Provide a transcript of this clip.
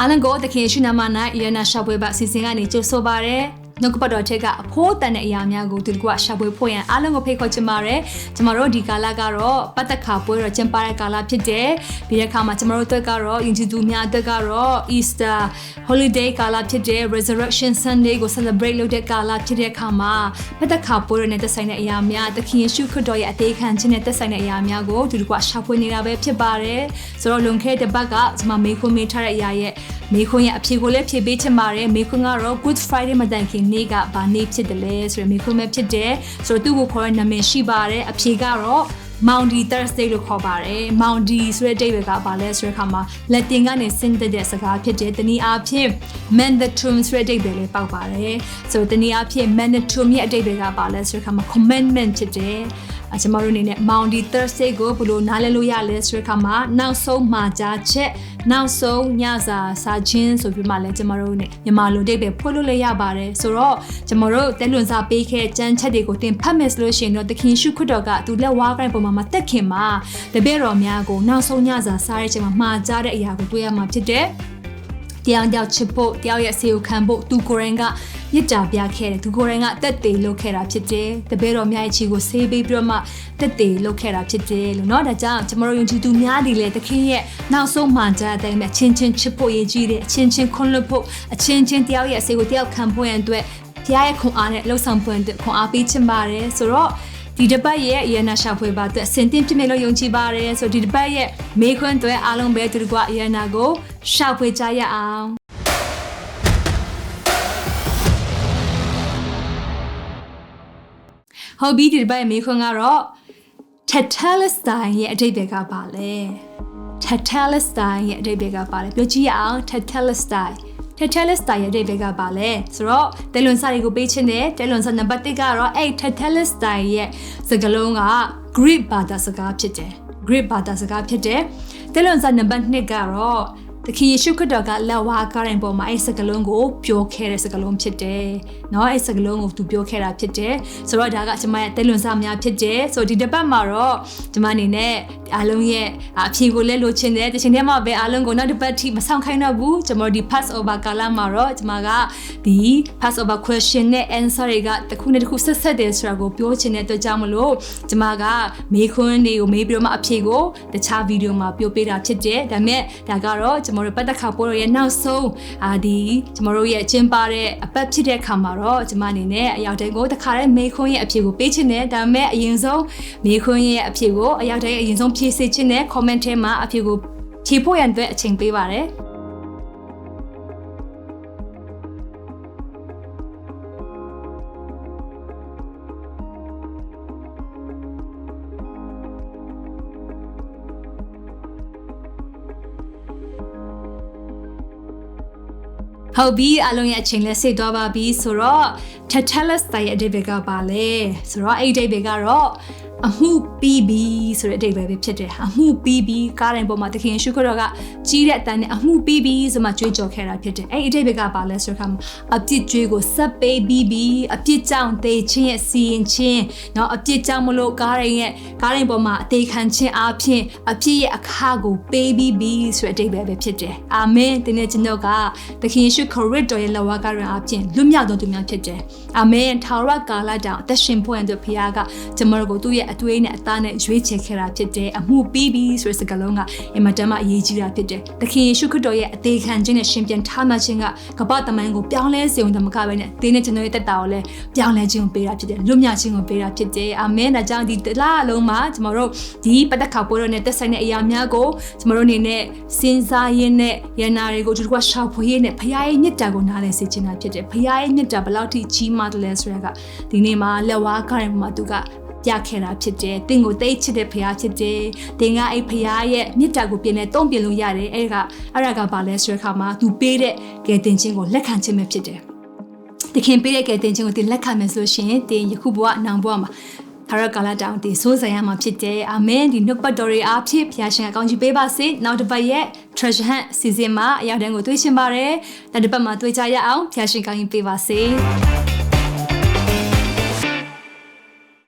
အားလုံးကိုတခင်ရှိနာမ၌ရနာရှာပွဲပါအစီအစဉ်ကနေကြိုဆိုပါရစေ နှုတ်ကပတ်တော်ထက်ကအဖိုးတန်တဲ့အရာများကိုဒီတကွရှာဖွေဖို့ရန်အားလုံးကိုဖိတ်ခေါ်ချင်ပါတယ်။ကျမတို့ဒီကာလကတော့ပတ်သက်ခါပွဲတော်ကျင်းပတဲ့ကာလဖြစ်တယ်။ပြီးတဲ့အခါမှာကျမတို့အတွက်ကတော့ယဉ်ကျေးသူများအတွက်ကတော့ Easter holiday ကာလဖြစ်တဲ့ Resurrection Sunday ကို celebrate လုပ်တဲ့ကာလဖြစ်တဲ့အခါမှာပတ်သက်ခါပွဲတော်နဲ့သက်ဆိုင်တဲ့အရာများသခင်ယေရှုခရစ်တော်ရဲ့အသေးခံခြင်းနဲ့သက်ဆိုင်တဲ့အရာများကိုဒီတကွရှာဖွေနေတာပဲဖြစ်ပါတယ်။ဆိုတော့လွန်ခဲ့တဲ့ဘက်ကကျွန်မမေခွန်းမေးထားတဲ့အရာရဲ့ မေခွန်းရဲ့အဖြေကိုလည်းဖြေပေးချင်ပါတယ်။မေခွန်းကတော့ Good Friday မတိုင်ခင်နေ့ကဘာနေ့ဖြစ်တယ်လဲဆိုတော့မေခွန်းပဲဖြစ်တယ်ဆိုတော့သူ့ကိုခေါ်တဲ့နာမည်ရှိပါတယ်အဖြေကတော့ Mounty Thursday လို့ခေါ်ပါတယ်။ Mounty ဆိုတဲ့အဓိပ္ပာယ်ကဘာလဲဆိုတဲ့အခါမှာ Latin ကနေဆင်းသက်တဲ့စကားဖြစ်တယ်။တနည်းအားဖြင့် mandatum ဆိုတဲ့အဓိပ္ပာယ်လေးပေါက်ပါတယ်။ဆိုတော့တနည်းအားဖြင့် mandatum ရဲ့အဓိပ္ပာယ်ကဘာလဲဆိုတဲ့အခါမှာ commandment ဖြစ်တယ်။အ ကျွန်တော်တို့အနေနဲ့ Mounty Thursday ကိုဘယ်လိုနားလည်လို့ရလဲဆိုတဲ့အခါမှာနောက်ဆုံးမှာကြားချက်နောက်ဆုံးညစာစာချင်းဆိုပြီးမှလည်းကျွန်တော်တို့နဲ့မြန်မာလိုတိတ်ပဲဖွင့်လို့လည်းရပါတယ်ဆိုတော့ကျွန်တော်တို့တက်လွန်စာပေးခဲ့ကြမ်းချက်တွေကိုတင်ဖတ်မယ်ဆိုလို့ရှိရင်တော့သခင်ရှုခွတ်တော်ကသူလက်ဝါးကိုင်းပုံမှာမတက်ခင်မှာတပည့်တော်များကိုနောက်ဆုံးညစာစားတဲ့အချိန်မှာမှာကြားတဲ့အရာကိုတွေ့ရမှာဖြစ်တယ် တရားကြောက်ချစ်ဖို့တရားရဲ့ဆေးကိုခံဖို့သူကိုယ်ရင်ကမြစ်တာပြခဲ့တယ်သူကိုယ်တိုင်ကတက်သေးလုပ်ခဲ့တာဖြစ်တယ်တပည့်တော်များရဲ့ချီကိုဆေးပေးပြီးတော့မှတက်သေးလုပ်ခဲ့တာဖြစ်တယ်လို့เนาะဒါကြောင့်ကျွန်တော်တို့ယုံကြည်သူများဒီလေတခင်ရဲ့နောက်ဆုံးမှကြတဲ့အတိုင်းပဲအချင်းချင်းချစ်ဖို့ရည်ကြီးတယ်အချင်းချင်းခွန်းလွတ်ဖို့အချင်းချင်းတယောက်ရဲ့အစေကိုတယောက်ခံဖို့ရန်အတွက်ဖခင်ရဲ့ခွန်အားနဲ့လှုပ်ဆောင်ဖို့အတွက်ခွန်အားပေးချင်ပါတယ်ဆိုတော့ ဒီတပတ်ရဲ့အရနာရှာဖွေပါအတွက်အစင်တင်ပြမယ်လို့ယုံကြည်ပါတယ်ဆိုဒီတပတ်ရဲ့မေခွန်းတွေအားလုံးပဲသူတို့ကအရနာကိုရှာဖွေကြရအောင်ဟုတ်ပြီဒီတစ်ပတ်ရဲ့မေးခွန်းကတော့ Tetelestai ရဲ့အဓိပ္ပာယ်ကဘာလဲ Tetelestai ရဲ့အဓိပ္ပာယ်ကဘာလဲပြောကြည့်ရအောင် Tetelestai Tetelestai ရဲ့အဓိပ္ပာယ်ကဘာလဲဆိုတော့တယ်လွန်စာတွေကိုပေးခြင်းနဲ့တယ်လွန်စာနံပါတ်1ကတော့အဲ့ Tetelestai ရဲ့စကားလုံးက Greek ဘာသာစကားဖြစ်တယ် Greek ဘာသာစကားဖြစ်တယ်တယ်လွန်စာနံပါတ်2ကတော့ တခင်ယေရှုခရစ်တော်ကလက်ဝါးကားရင်ပေါ်မှာအဲ့စကလုံးကိုပြောခဲ့တဲ့စကလုံးဖြစ်တယ်။နော်အဲ့စကလုံးကိုသူပြောခဲ့တာဖြစ်တယ်။ဆိုတော့ဒါကကျွန်မရဲ့တဲလွန်စာများဖြစ်တယ်။ဆိုတော့ဒီတစ်ပတ်မှာတော့ကျွန်မအနေနဲ့အားလုံးရဲ့အဖြေကိုလည်းလိုချင်တယ်။တချင်တည်းမှာပဲအားလုံးကိုနောက်တစ်ပတ်ထိမဆောင်ခိုင်းတော့ဘူး။ကျွန်မတို့ဒီ pass over ကာလမှာတော့ကျွန်မကဒီ pass over question နဲ့ answer တွေကတစ်ခုနဲ့တစ်ခုဆက်ဆက်တယ်ဆိုတာကိုပြောချင်တဲ့အတွက်ကြောင့်မလို့ကျွန်မကမေးခွန်းတွေကိုမေးပြီးတော့မှအဖြေကိုတခြားဗီဒီယိုမှာပြောပေးတာဖြစ်တယ်။ဒါပေမဲ့ဒါကတော့ကျွန်မတော်တို့ပတ်သက်ခါပွဲတော်ရဲ့နောက်ဆုံးအာဒီကျွန်တော်တို့ရဲ့ကျင်းပတဲ့အပတ်ဖြစ်တဲ့ခါမှာတော့ကျွန်မအနေနဲ့အရောက်တိုင်းကိုတခါတည်းမေခွန်းရဲ့အဖြေကိုပေးချင်တယ်ဒါပေမဲ့အရင်ဆုံးမေခွန်းရဲ့အဖြေကိုအရောက်တိုင်းအရင်ဆုံးဖြည့်စေချင်တဲ့ comment ထဲမှာအဖြေကိုဖြေဖို့ရန်အတွက်အချိန်ပေးပါတယ် ဟုတ်ပြီအလုံးရဲ့အချိန်လဲစိတ်သွားပါပြီဆိုတော့ Tetelus ရဲ့အဓိပ္ပာယ်ကပါလဲဆိုတော့အဲ့ဒီအဓိပ္ပာယ်ကတော့ အမှုပြီးပြီဆိုတဲ့အဓိပ္ပာယ်ပဲဖြစ်တယ်အမှုပြီးပြီကားတိုင်းပေါ်မှာတခင်ရှုခတော်ကကြီးတဲ့အတန်းနဲ့အမှုပြီးပြီဆိုမှကြွေးကြော်ခဲ့တာဖြစ်တယ်အဲ့ဒီအဓိပ္ပာယ်ကပါလဲဆိုတော့အပြစ်ကြွေးကိုဆက်ပေးပြီးပြီအပြစ်ကြောင့်သေခြင်းရဲ့စီရင်ခြင်းเนาะအပြစ်ကြောင့်မလို့ကားတိုင်းရဲ့ကားတိုင်းပေါ်မှာအသေးခံခြင်းအပြင်အပြစ်ရဲ့အခါကိုပေးပြီးပြီဆိုတဲ့အဓိပ္ပာယ်ပဲဖြစ်တယ်အာမင်ဒီနေ့ကျွန်တော်ကတခင်ရှုခရစ်တော်ရဲ့လက်ဝါးကားရန်အပြင်လွတ်မြောက်တော်သူများဖြစ်တယ်အာမင်ထာဝရကာလတောင်အသက်ရှင်ဖို့အတွက်ဖခင်ကကျွန်တော်တို့သူ့ရဲ့ အသွေးနဲ့အသားနဲ့ရွေးချယ်ခဲ့တာဖြစ်တယ်အမှုပြီးပြီဆိုတဲ့စကားလုံးကအင်မတန်မှအရေးကြီးတာဖြစ်တယ်သခင်ယေရှုခရစ်တော်ရဲ့အသေးခံခြင်းနဲ့ရှင်ပြန်ထားမှခြင်းကကပ္ပတမန်ကိုပြောင်းလဲစေုံတမကပဲနဲ့သင်နဲ့ကျွန်တော်ရဲ့တက်တာကိုလည်းပြောင်းလဲခြင်းကိုပေးတာဖြစ်တယ်လွတ်မြောက်ခြင်းကိုပေးတာဖြစ်တယ်အာမင်ဒါကြောင့်ဒီတလားအလုံးမှာကျွန်တော်တို့ဒီပတ္တခါပွဲတော်နဲ့တက်ဆိုင်တဲ့အရာများကိုကျွန်တော်တို့အနေနဲ့စဉ်းစားရင်းနဲ့ရန်နာတွေကိုကျွန်တော်ကရှာဖွေရင်းနဲ့ဖခင်ရဲ့မြတ်တာကိုနားလည်စေချင်တာဖြစ်တယ်ဖခင်ရဲ့မြတ်တာဘယ်လောက်ထိကြီးမားတယ်လဲဆိုရကဒီနေ့မှာလက်ဝါးကားရင်မှာသူက ပြခဲ့တာဖြစ်တယ်။တင့်ကိုတိတ်ချစ်တဲ့ဖရားဖြစ်တယ်။တင်ကအဲ့ဖရားရဲ့မြစ်တာကိုပြင်လဲတုံးပြင်လို့ရတယ်။အဲ့ဒါကအဲ့ဒါကဘာလဲဆိုတဲ့အခါမှာသူပေးတဲ့ကယ်တင်ခြင်းကိုလက်ခံခြင်းပဲဖြစ်တယ်။တခင်ပေးတဲ့ကယ်တင်ခြင်းကိုတင်လက်ခံမယ်ဆိုရှင်တင်ယခုဘဝနောင်ဘဝမှာထာရကာလတောင်တည်စိုးစံရမှာဖြစ်တယ်အာမင်ဒီနှုတ်ပတ်တော်တွေအားဖြင့်ဘုရားရှင်အကောင်းကြီးပေးပါစေနောက်တစ်ပတ်ရဲ့ treasure hunt စီစဉ်မှာအရောက်တန်းကိုတွေ့ရှင်ပါတယ်နောက်တစ်ပတ်မှာတွေ့ကြရအောင်ဘုရားရှင်ကောင်းကြီးပေးပါစေ